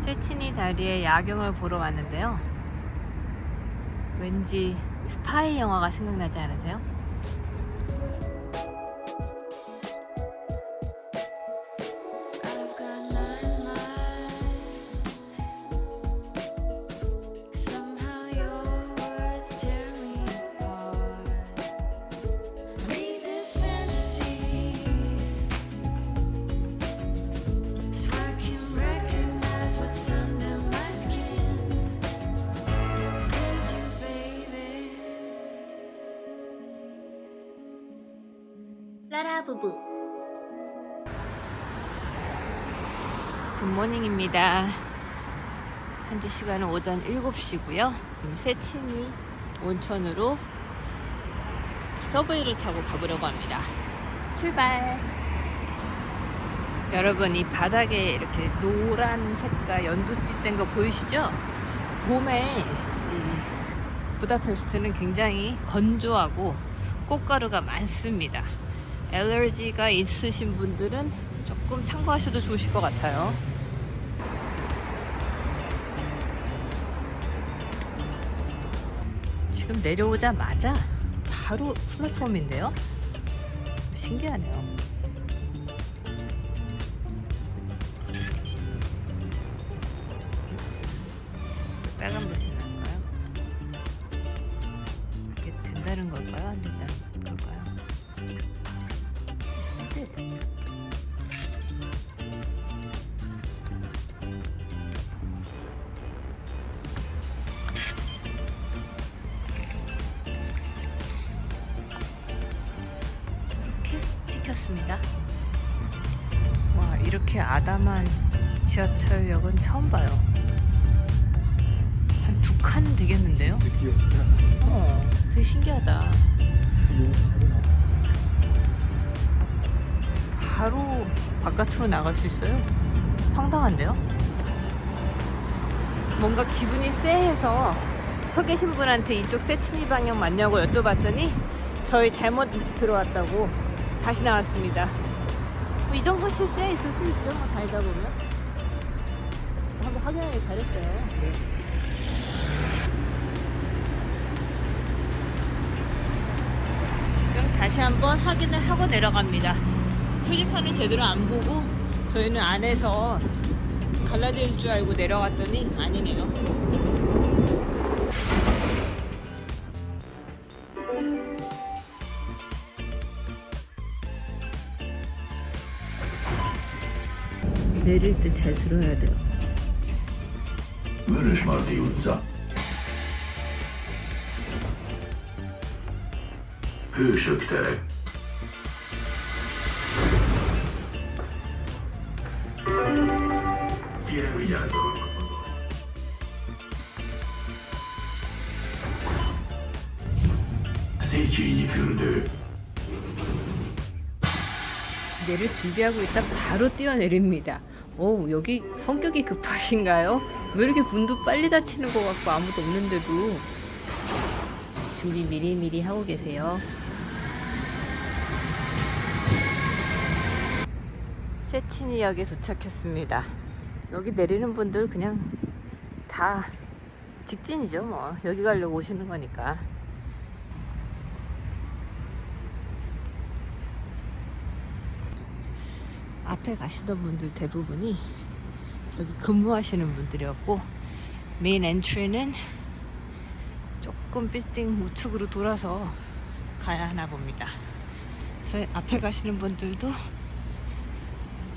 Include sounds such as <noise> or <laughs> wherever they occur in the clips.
세치니 다리에 야경을 보러 왔는데요. 왠지 스파이 영화가 생각나지 않으세요? 굿모닝입니다. 현재 시간은 오전 7시고요. 지금 세치니 온천으로 서브웨이를 타고 가보려고 합니다. 출발! 여러분 이 바닥에 이렇게 노란 색깔 연두빛 된 거 보이시죠? 봄에 이 부다페스트는 굉장히 건조하고 꽃가루가 많습니다. 알러지가 있으신 분들은 조금 참고하셔도 좋으실 것 같아요. 지금 내려오자마자 바로 플랫폼인데요. 신기하네요. 빨간 불이 날까요? 이게 된다는 걸까요? 안 된다는 걸까요? 아담한 지하철역은 처음 봐요. 한 두 칸 되겠는데요? 어, 되게 신기하다. 바로 바깥으로 나갈 수 있어요? 황당한데요? 뭔가 기분이 쎄해서 서 계신 분한테 이쪽 세치니 방향 맞냐고 여쭤봤더니 저희 잘못 들어왔다고 다시 나왔습니다. 뭐 이 정도 실수에 있을 수 있죠. 뭐 다니다 보면. 한번 확인하기 잘했어요. 지금 다시 한번 확인을 하고 내려갑니다. 표지판을 제대로 안 보고 저희는 안에서 갈라질 줄 알고 내려갔더니 아니네요. 내릴 때 잘 들어야 돼요. Vörösmarty utca. Hősök tere. Kérem vigyázzanak! Széchenyi fürdő. 내릴 준비하고 있다 바로 뛰어내립니다. 오 여기 성격이 급하신가요? 왜 이렇게 문도 빨리 닫히는 것 같고 아무도 없는데도 준비 미리미리 하고 계세요. 세치니역에 도착했습니다. 여기 내리는 분들 그냥 다 직진이죠 뭐 여기 가려고 오시는 거니까. 앞에 가시던 분들 대부분이 여기 근무하시는 분들이었고 메인 엔트리는 조금 빌딩 우측으로 돌아서 가야 하나 봅니다. 저희 앞에 가시는 분들도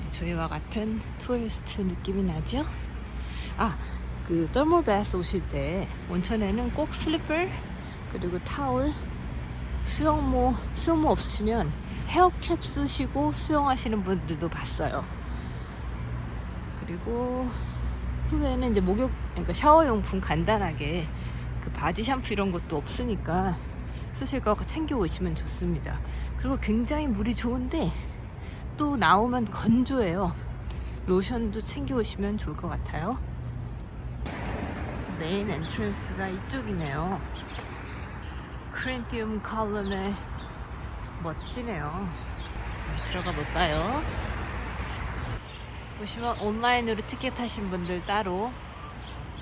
저희와 같은 투리스트 느낌이 나죠? 아, 그 더멀 베스 오실 때 온천에는 꼭 슬리퍼 그리고 타올 수영모 수영모 없으시면 헤어캡 쓰시고 수영하시는 분들도 봤어요. 그리고 그 외에는 이제 목욕 그러니까 샤워용품 간단하게 그 바디 샴푸 이런 것도 없으니까 쓰실 거 챙겨 오시면 좋습니다. 그리고 굉장히 물이 좋은데 또 나오면 건조해요. 로션도 챙겨 오시면 좋을 것 같아요. 메인 엔트런스가 이쪽이네요. 크린티움 컬럼에 멋지네요. 들어가 볼까요? 보시면 온라인으로 티켓 하신 분들 따로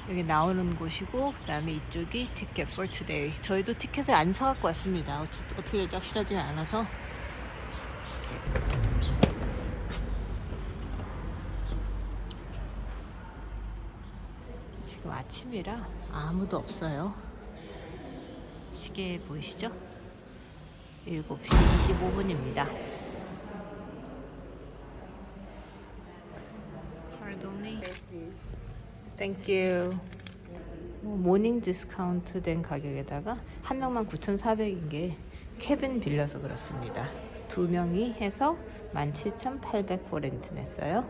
여기 나오는 곳이고 그 다음에 이쪽이 티켓 for today. 저희도 티켓을 안 사갖고 왔습니다. 어떻게 될지 확실하지 않아서. 지금 아침이라 아무도 없어요. 시계 보이시죠? 7시 25분입니다. Pardon me. Thank you. 뭐, 모닝 디스카운트 된 가격에다가 한 명만 9,400인 게 캐빈 빌려서 그렇습니다. 두 명이 해서 17,800 포렌트 냈어요.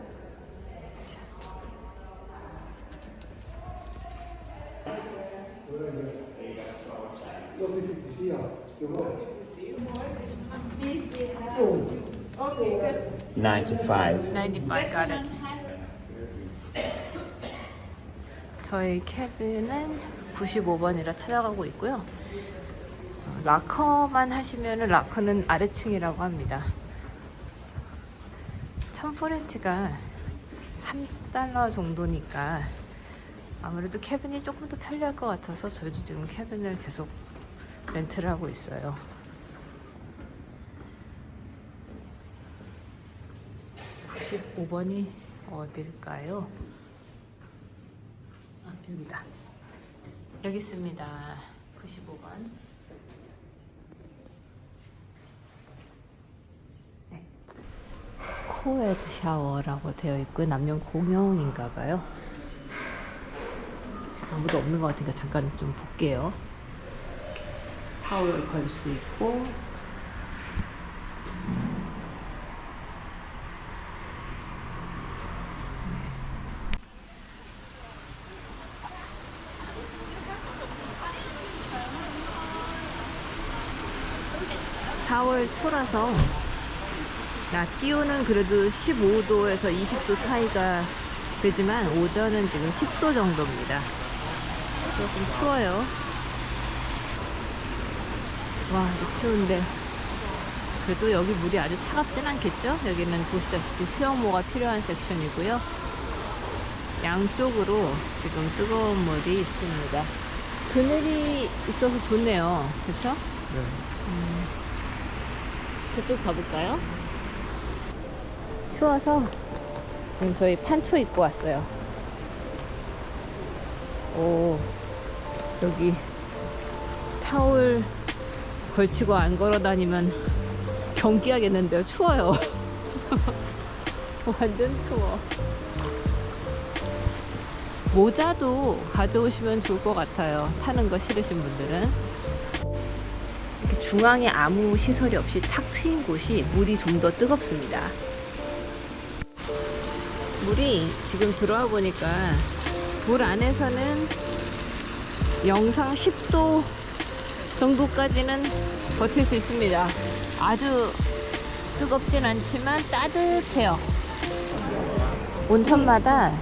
95. 95, got it. 저희 캐비는 95번이라 찾아가고 있고요. 어, 라커만 하시면은 라커는 아래층이라고 합니다. 컴포렌트가 3달러 정도니까 아무래도 캐빈이 조금 더 편리할 것 같아서 저희도 지금 캐빈을 계속 렌트를 하고 있어요. 십 5번이 어딜까요? 아, 여기다. 여기 있습니다. 95번. 네. 코에드 샤워라고 되어 있고 남녀 공용인가 봐요. 아무도 없는 것 같으니까 잠깐 좀 볼게요. 타올 걸 수 있고 사월 초라서 낮 기온은 그래도 15도에서 20도 사이가 되지만 오전은 지금 10도 정도입니다. 조금 추워요. 와, 추운데. 그래도 여기 물이 아주 차갑진 않겠죠? 여기는 보시다시피 수영모가 필요한 섹션이고요. 양쪽으로 지금 뜨거운 물이 있습니다. 그늘이 있어서 좋네요. 그쵸? 음, 저쪽 가볼까요? 추워서 지금 저희 판초 입고 왔어요. 오, 여기 타올 걸치고 안 걸어 다니면 경기하겠는데요. 추워요. <laughs> 완전 추워. 모자도 가져오시면 좋을 것 같아요. 타는 거 싫으신 분들은. 중앙에 아무 시설이 없이 탁 트인 곳이 물이 좀 더 뜨겁습니다. 물이 지금 들어와 보니까 물 안에서는 영상 10도 정도까지는 버틸 수 있습니다. 아주 뜨겁진 않지만 따뜻해요. 온천마다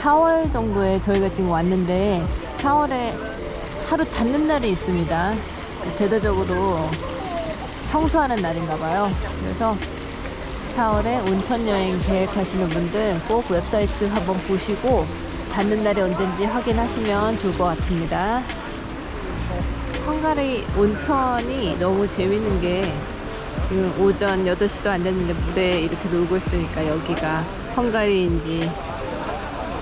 4월 정도에 저희가 지금 왔는데 4월에 하루 닫는 날이 있습니다. 대대적으로 청소하는 날인가 봐요. 그래서 4월에 온천 여행 계획하시는 분들 꼭 웹사이트 한번 보시고 닫는 날이 언젠지 확인하시면 좋을 것 같습니다. 헝가리 온천이 너무 재밌는 게 지금 오전 8시도 안 됐는데 물에 이렇게 놀고 있으니까 여기가 헝가리인지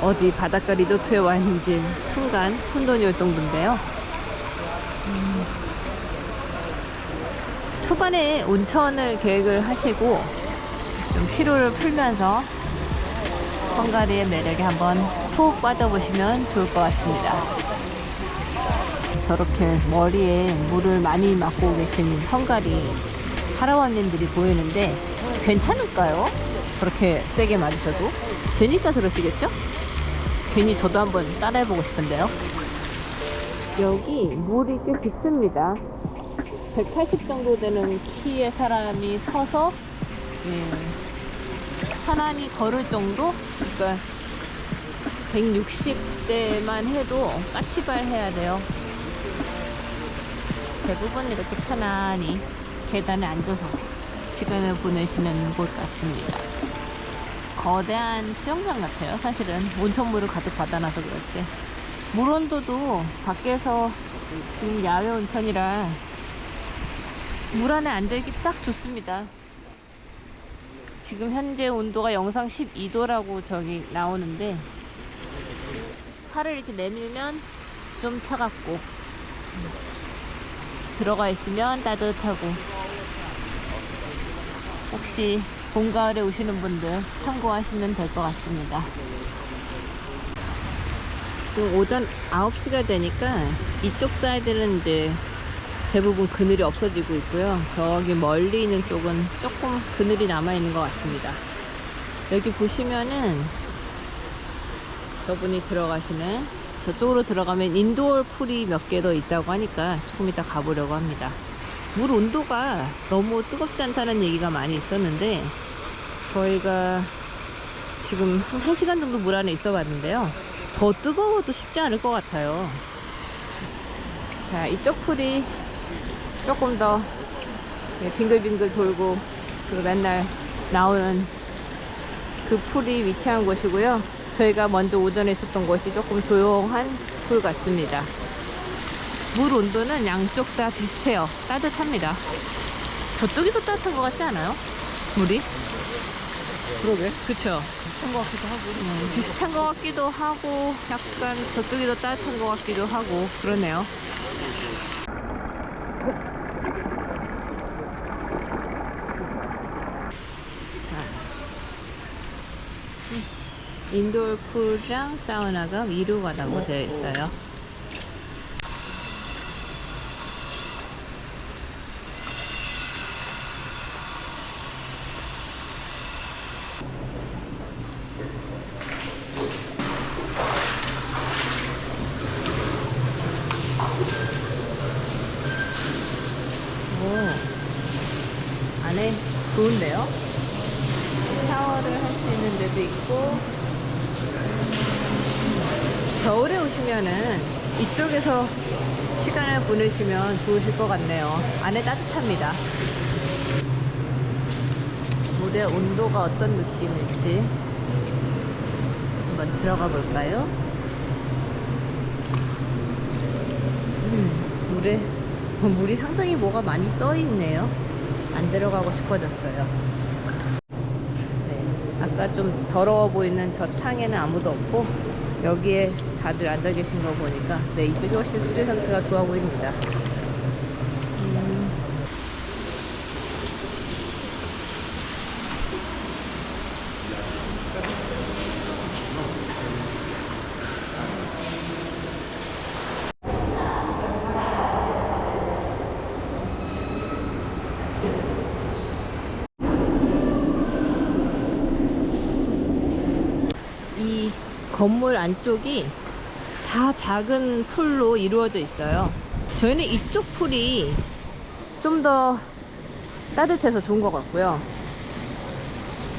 어디 바닷가 리조트에 와 있는지 순간 혼돈이 올 정도인데요. 초반에 온천을 계획을 하시고 좀 피로를 풀면서 헝가리의 매력에 한번 푹 빠져보시면 좋을 것 같습니다. 저렇게 머리에 물을 많이 맞고 계신 헝가리 할아버님들이 보이는데 괜찮을까요? 그렇게 세게 맞으셔도? 되니까 그러시겠죠? 괜히 저도 한번 따라해보고 싶은데요. 여기 물이 꽤 깊습니다. 180 정도 되는 키의 사람이 서서 예, 편안히 걸을 정도? 그러니까 160대만 해도 까치발 해야 돼요. 대부분 이렇게 편안히 계단에 앉아서 시간을 보내시는 곳 같습니다. 거대한 수영장 같아요. 사실은 온천물을 가득 받아놔서 그렇지. 물 온도도 밖에서 지금 야외 온천이라 물 안에 앉아있기 딱 좋습니다. 지금 현재 온도가 영상 12도라고 저기 나오는데 팔을 이렇게 내밀면 좀 차갑고 들어가 있으면 따뜻하고 혹시 봄 가을에 오시는 분들 참고하시면 될 것 같습니다. 지금 오전 9시가 되니까 이쪽 사이드는 이제 대부분 그늘이 없어지고 있고요. 저기 멀리 있는 쪽은 조금 그늘이 남아 있는 것 같습니다. 여기 보시면은 저분이 들어가시는 저쪽으로 들어가면 인도or 풀이 몇 개 더 있다고 하니까 조금 이따 가보려고 합니다. 물 온도가 너무 뜨겁지 않다는 얘기가 많이 있었는데 저희가 지금 한 1시간 정도 물 안에 있어 봤는데요. 더 뜨거워도 쉽지 않을 것 같아요. 자, 이쪽 풀이 조금 더 예, 빙글빙글 돌고 그 맨날 나오는 그 풀이 위치한 곳이고요. 저희가 먼저 오전에 있었던 곳이 조금 조용한 풀 같습니다. 물 온도는 양쪽 다 비슷해요. 따뜻합니다. 저쪽이 더 따뜻한 것 같지 않아요? 물이? 그러게. 그쵸? 비슷한 것 같기도 하고. 음, 비슷한 것 같기도 하고 약간 저쪽이 더 따뜻한 것 같기도 하고 그러네요. 인도or 풀이랑 사우나가 위로 가다고 되어 있어요. 오, 안에 좋은데요? 샤워를 할 수 있는 데도 있고, 겨울에 오시면은 이쪽에서 시간을 보내시면 좋으실 것 같네요. 안에 따뜻합니다. 물의 온도가 어떤 느낌일지 한번 들어가 볼까요? 음, 물에 어, <laughs> 물이 상당히 뭐가 많이 떠 있네요. 안 들어가고 싶어졌어요. 네, 아까 좀 더러워 보이는 저 탕에는 아무도 없고 여기에 다들 앉아 계신 거 보니까 네 이쪽이 훨씬 수질 상태가 좋아 보입니다. 음, 이 건물 안쪽이 다 작은 풀로 이루어져 있어요. 저희는 이쪽 풀이 좀 더 따뜻해서 좋은 것 같고요.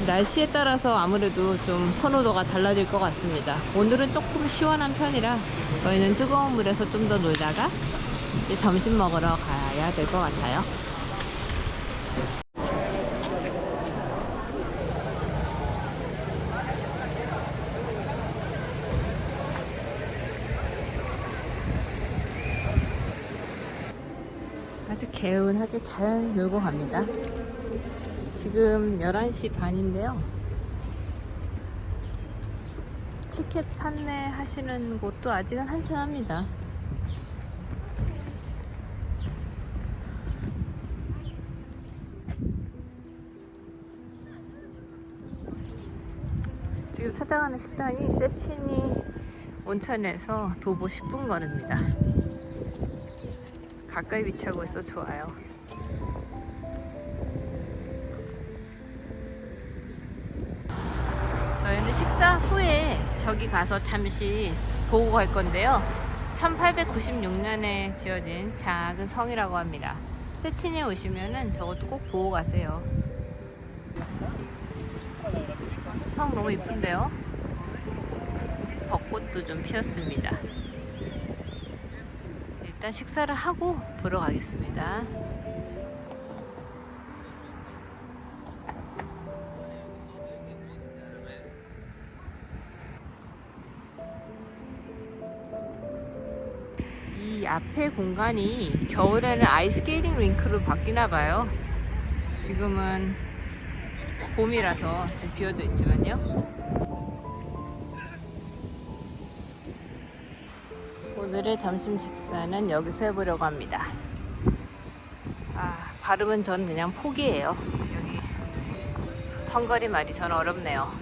날씨에 따라서 아무래도 좀 선호도가 달라질 것 같습니다. 오늘은 조금 시원한 편이라 저희는 뜨거운 물에서 좀 더 놀다가 이제 점심 먹으러 가야 될 것 같아요. 아주 개운하게 잘 놀고 갑니다. 지금 11시 반인데요. 티켓 판매 하시는 곳도 아직은 한산합니다. 지금 찾아가는 식당이 세치니 온천에서 도보 10분 거리입니다. 가까이 위치하고 있어 좋아요. 저희는 식사 후에 저기 가서 잠시 보고 갈 건데요. 1896년에 지어진 작은 성이라고 합니다. 세친에 오시면은 저것도 꼭 보고 가세요. 성 너무 이쁜데요? 벚꽃도 좀 피었습니다. 일단 식사를 하고 보러 가겠습니다. 이 앞에 공간이 겨울에는 아이스케이팅 링크로 바뀌나 봐요. 지금은 봄이라서 지금 비어져 있지만요. 오늘의 점심 식사는 여기서 해보려고 합니다. 아, 발음은 전 그냥 포기해요. 여기 헝가리 말이 전 어렵네요.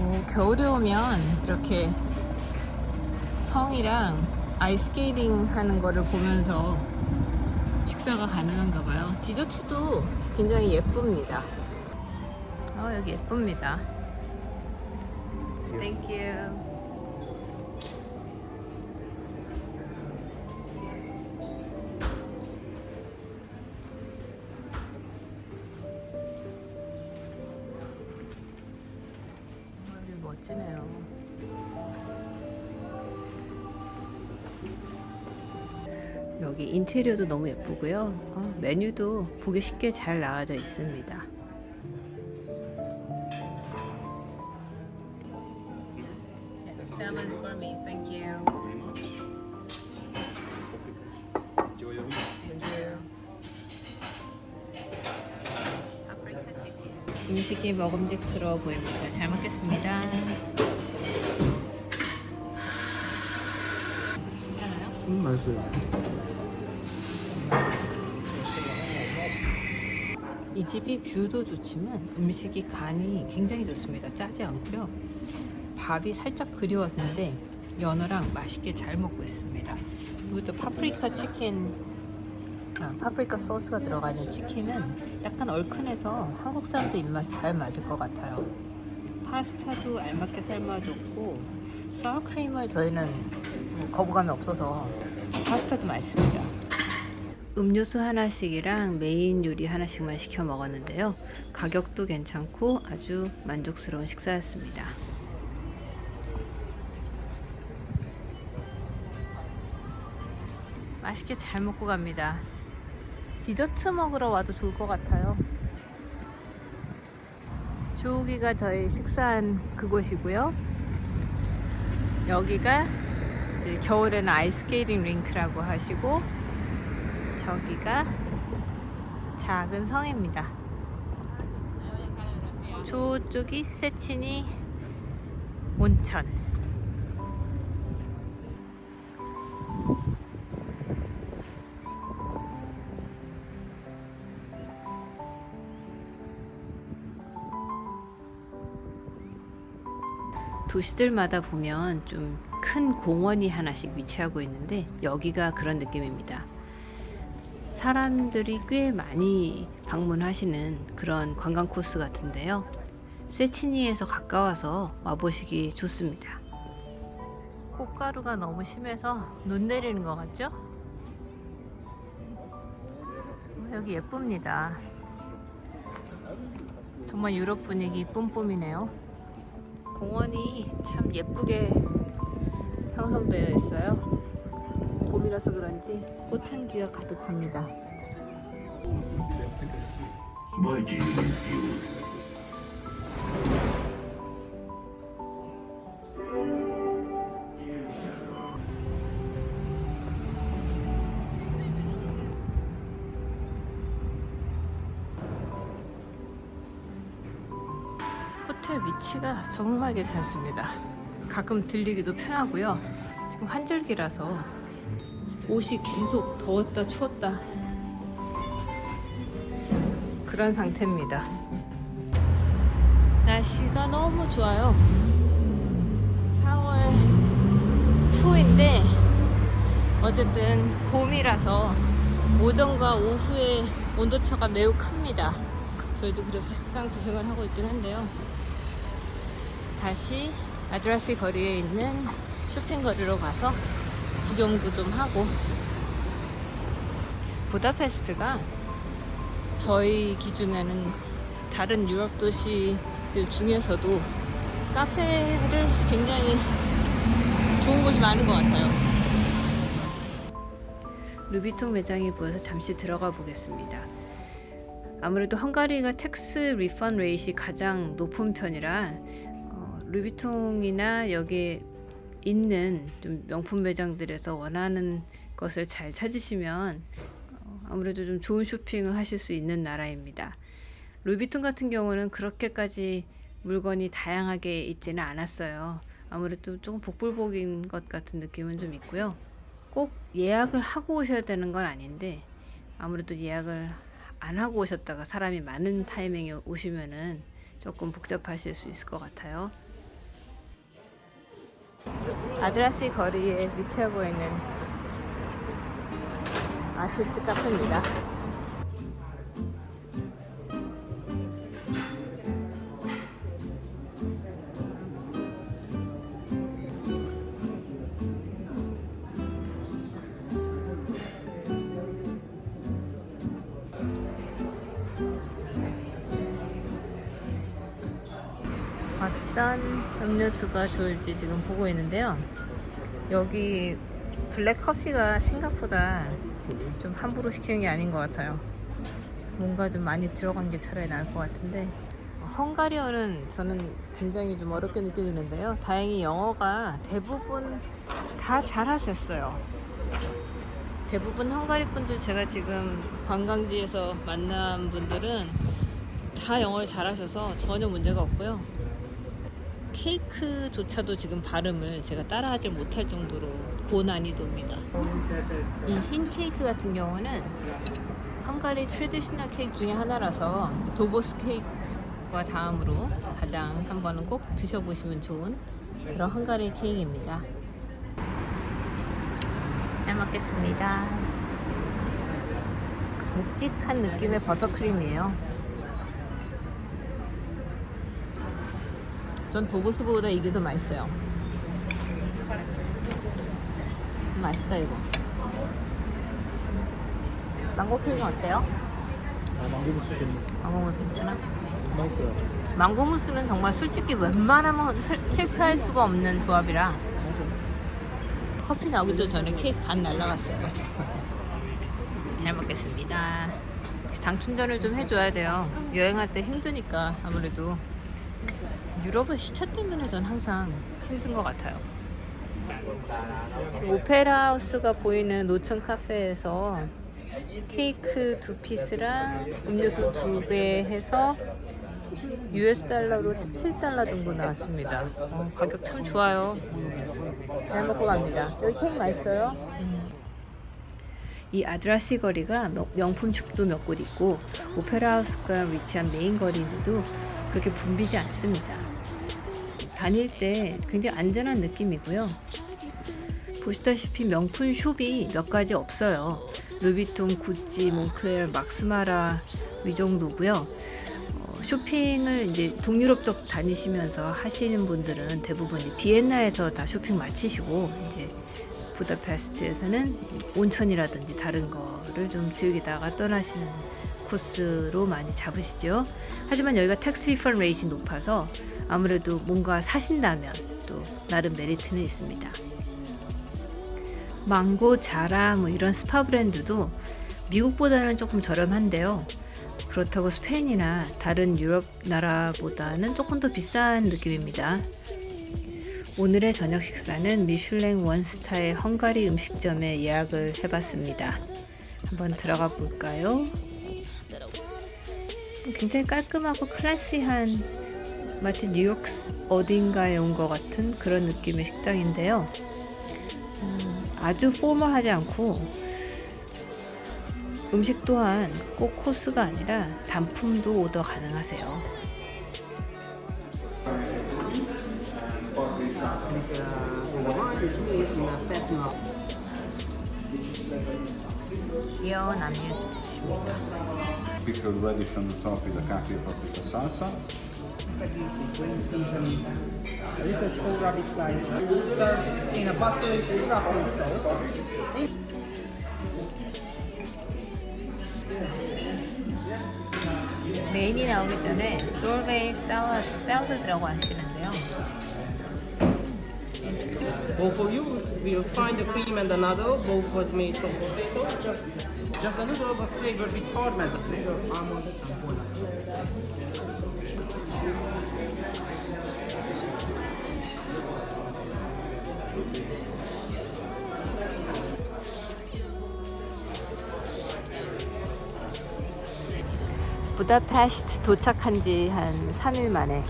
오, 겨울에 오면 이렇게 성이랑 아이스케이팅 하는 거를 보면서 식사가 가능한가 봐요. 디저트도 굉장히 예쁩니다. 어, 여기 예쁩니다. You. 여기 인테리어도 너무 예쁘고요. 어, 메뉴도 보기 쉽게 잘 나와져 있습니다. Yes, salmon's for me. Thank you. Thank you. 파프리카 치킨. 음식이 먹음직스러워 보입니다. 잘 먹겠습니다. 괜찮아요? 음, 맛있어요. 집이 뷰도 좋지만 음식이 간이 굉장히 좋습니다. 짜지 않고요. 밥이 살짝 그리웠는데 연어랑 맛있게 잘 먹고 있습니다. 이것도 파프리카 치킨, 아, 파프리카 소스가 들어가 있는 치킨은 약간 얼큰해서 한국 사람도 입맛에 잘 맞을 것 같아요. 파스타도 알맞게 삶아줬고 사워크림을 저희는 거부감이 없어서 파스타도 맛있습니다. 음료수 하나씩이랑 메인 요리 하나씩만 시켜 먹었는데요. 가격도 괜찮고 아주 만족스러운 식사였습니다. 맛있게 잘 먹고 갑니다. 디저트 먹으러 와도 좋을 것 같아요. 저기가 저희 식사한 그곳이고요. 여기가 겨울에는 아이스케이팅 링크라고 하시고 저기가 작은 성입니다. 저쪽이 세치니 온천. 도시들마다 보면 좀 큰 공원이 하나씩 위치하고 있는데 여기가 그런 느낌입니다. 사람들이 꽤 많이 방문하시는 그런 관광 코스 같은데요. 세치니에서 가까워서 와보시기 좋습니다. 꽃가루가 너무 심해서 눈 내리는 것 같죠? 어, 여기 예쁩니다. 정말 유럽 분위기 뿜뿜이네요. 공원이 참 예쁘게 형성되어 있어요. 봄이라서 그런지 꽃향기가 가득합니다. 호텔 위치가 정말 괜찮습니다. 가끔 들리기도 편하고요. 지금 환절기라서 옷이 계속 더웠다 추웠다 그런 상태입니다. 날씨가 너무 좋아요. 4월 초인데 어쨌든 봄이라서 오전과 오후에 온도차가 매우 큽니다. 저희도 그래서 약간 고생을 하고 있긴 한데요. 다시 아드라시 거리에 있는 쇼핑 거리로 가서 구경도 좀 하고 부다페스트가 저희 기준에는 다른 유럽 도시들 중에서도 카페를 굉장히 좋은 곳이 많은 것 같아요. 루비통 매장이 보여서 잠시 들어가 보겠습니다. 아무래도 헝가리가 텍스 리펀 레이시 가장 높은 편이라 어, 루비통이나 여기 있는 좀 명품 매장들에서 원하는 것을 잘 찾으시면 어, 아무래도 좀 좋은 쇼핑을 하실 수 있는 나라입니다. 루이비통 같은 경우는 그렇게까지 물건이 다양하게 있지는 않았어요. 아무래도 조금 복불복인 것 같은 느낌은 좀 있고요. 꼭 예약을 하고 오셔야 되는 건 아닌데 아무래도 예약을 안 하고 오셨다가 사람이 많은 타이밍에 오시면은 조금 복잡하실 수 있을 것 같아요. 아드라시 거리에 위치하고 있는 아티스트 카페입니다. 음료수가 좋을지 지금 보고 있는데요. 여기 블랙 커피가 생각보다 좀 함부로 시키는 게 아닌 것 같아요. 뭔가 좀 많이 들어간 게 차라리 나을 것 같은데 헝가리어는 저는 굉장히 좀 어렵게 느껴지는데요. 다행히 영어가 대부분 다 잘하셨어요. 대부분 헝가리 분들 제가 지금 관광지에서 만난 분들은 다 영어를 잘하셔서 전혀 문제가 없고요. 케이크조차도 지금 발음을 제가 따라하지 못할 정도로 고난이도입니다. 이 흰 케이크 같은 경우는 헝가리 트레디셔널 케이크 중에 하나라서 도보스 케이크와 다음으로 가장 한 번은 꼭 드셔보시면 좋은 그런 헝가리 케이크입니다. 잘 먹겠습니다. 묵직한 느낌의 버터크림이에요. 전 도보스보다 이게 더 맛있어요. 음, 맛있다 이거. 망고 케이크는 어때요? 아, 망고 무스 좋네. 망고 무스 괜찮아? 맛있어요. 망고 무스는 정말 솔직히 웬만하면 실- 실패할 수가 없는 조합이라 맞아. 커피 나오기도 전에 케이크 반 날라갔어요. <laughs> 잘 먹겠습니다. 당 충전을 좀 해줘야 돼요. 여행할 때 힘드니까 아무래도 유럽은 시차 때문에 전 항상 힘든 것 같아요. 지금 오페라 하우스가 보이는 노천 카페에서 케이크 두 피스랑 음료수 두개 해서 US 달러로 17달러 정도 나왔습니다. 어, 가격 참 좋아요. 잘 먹고 갑니다. 여기 케이크 맛있어요? 이 아드라시 거리가 명- 명품 숍도 몇 곳 있고 오페라 하우스가 위치한 메인 거리인데도 그렇게 붐비지 않습니다. 다닐 때 굉장히 안전한 느낌이고요. 보시다시피 명품 숍이 몇 가지 없어요. 루비통, 구찌, 몽클레어, 막스마라 이 정도고요. 어, 쇼핑을 이제 동유럽 쪽 다니시면서 하시는 분들은 대부분 비엔나에서 다 쇼핑 마치시고 이제 부다페스트에서는 온천이라든지 다른 거를 좀 즐기다가 떠나시는 코스로 많이 잡으시죠. 하지만 여기가 텍스 리펀 레이트이 높아서 아무래도 뭔가 사신다면 또 나름 메리트는 있습니다. 망고, 자라 뭐 이런 스파 브랜드도 미국보다는 조금 저렴한데요. 그렇다고 스페인이나 다른 유럽 나라보다는 조금 더 비싼 느낌입니다. 오늘의 저녁 식사는 미슐랭 원스타의 헝가리 음식점에 예약을 해봤습니다. 한번 들어가 볼까요? 굉장히 깔끔하고 클래시한 마치 뉴욕 어딘가에 온 것 같은 그런 느낌의 식당인데요. 음, 아주 포멀하지 않고 음식 또한 꼭 코스가 아니라 단품도 오더 가능하세요. 귀여운 salsa. season little kohlrabi slice served in a buttery truffle sauce. 메인이 나오기 전에 솔베이 사워, 샐러드라고 하시는데요. Well, for you, we'll find a cream and another. Both was made from potato. Just, just a little was flavored with parmesan. 부다페스트 도착한 지 한 3일 만에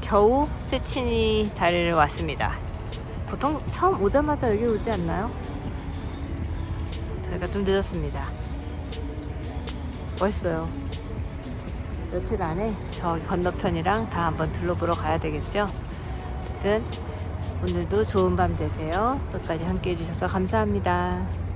겨우 세치니 다리를 왔습니다. 보통 처음 오자마자 여기 오지 않나요? 저희가 좀 늦었습니다. 멋있어요. 며칠 안에 저 건너편이랑 다 한번 둘러보러 가야 되겠죠? 어쨌든 오늘도 좋은 밤 되세요. 끝까지 함께 해주셔서 감사합니다.